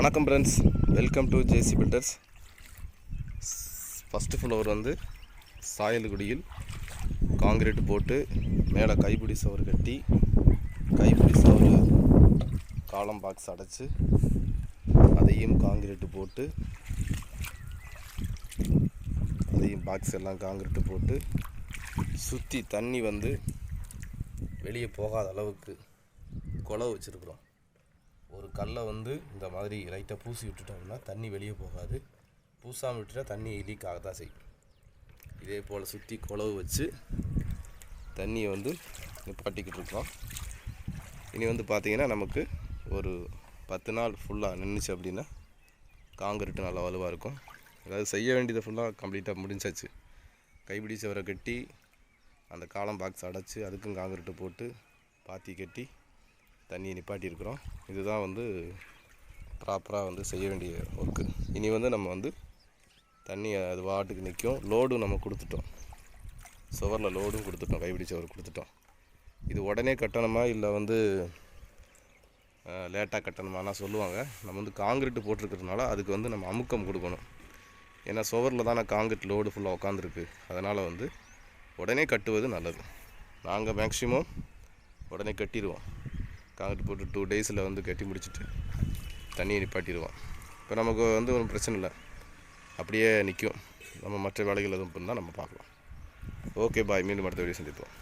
வணக்கம் friends welcome to JC builders first floor வந்து சாயல்குடியில் காங்கிரீட் போட்டு மேலே கைப்பிடி சவர் கட்டி கைப்பிடி சவர் காலம் பாக்ஸ் அடைச்சி அதையும் காங்கிரீட் போட்டு அதையும் பாக்ஸ் எல்லாம் காங்கிரீட் போட்டு சுற்றி தண்ணி வந்து வெளியே போகாத அளவுக்கு குளம் வச்சுருக்குறோம். ஒரு கல்லை வந்து இந்த மாதிரி லைட்டாக பூசி விட்டுட்டோம்னா தண்ணி வெளியே போகாது. பூசாமல் விட்டுட்டா தண்ணி லீக் ஆக தான் செய்யும். இதே போல் சுற்றி குழவு வச்சு தண்ணியை வந்து நிப்பாட்டிக்கிட்டு இருக்கோம். இனி வந்து பார்த்திங்கன்னா நமக்கு ஒரு பத்து நாள் ஃபுல்லாக நின்றுச்சு அப்படின்னா காங்கிரீட்டு நல்லா வலுவாக இருக்கும். அதாவது செய்ய வேண்டியதை ஃபுல்லாக கம்ப்ளீட்டாக முடிஞ்சாச்சு. கைப்பிடி சவரை கட்டி அந்த காலம் பாக்ஸ் அடைச்சி அதுக்கும் காங்கிரீட்டு போட்டு பாத்தி கட்டி தண்ணியை நிப்பாட்டியிருக்கிறோம். இதுதான் வந்து ப்ராப்பராக வந்து செய்ய வேண்டிய ஒர்க்கு இனி வந்து நம்ம வந்து தண்ணி அது வாட்டுக்கு நிற்கும். லோடும் நம்ம கொடுத்துட்டோம். சுவரில் லோடும் கொடுத்துட்டோம். கைப்பிடி சுவர் கொடுத்துட்டோம். இது உடனே கட்டணுமா? இல்லை வந்து லேட்டாக கட்டணுமானா சொல்லுவாங்க. நம்ம வந்து காங்கிரீட்டு போட்டிருக்கிறதுனால அதுக்கு வந்து நம்ம அமுக்கம் கொடுக்கணும். ஏன்னா சுவரில் தானே காங்கிரீட் லோடு ஃபுல்லாக உட்காந்துருக்கு அதனால் வந்து உடனே கட்டுவது நல்லது. நாங்கள் மேக்ஸிமம் உடனே கட்டிடுவோம். காங்கிரீட் போட்டு டூ டேஸில் வந்து கட்டி முடிச்சுட்டு தண்ணியை நிப்பாட்டிடுவோம். இப்போ நமக்கு வந்து ஒன்றும் பிரச்சனை இல்லை. அப்படியே நிற்கும். நம்ம மற்ற வேலைகள் எதுவும் பண்ணால் நம்ம பார்க்கலாம். ஓகே பாய் மீண்டும் அடுத்த வீடியோ சந்திப்போம்.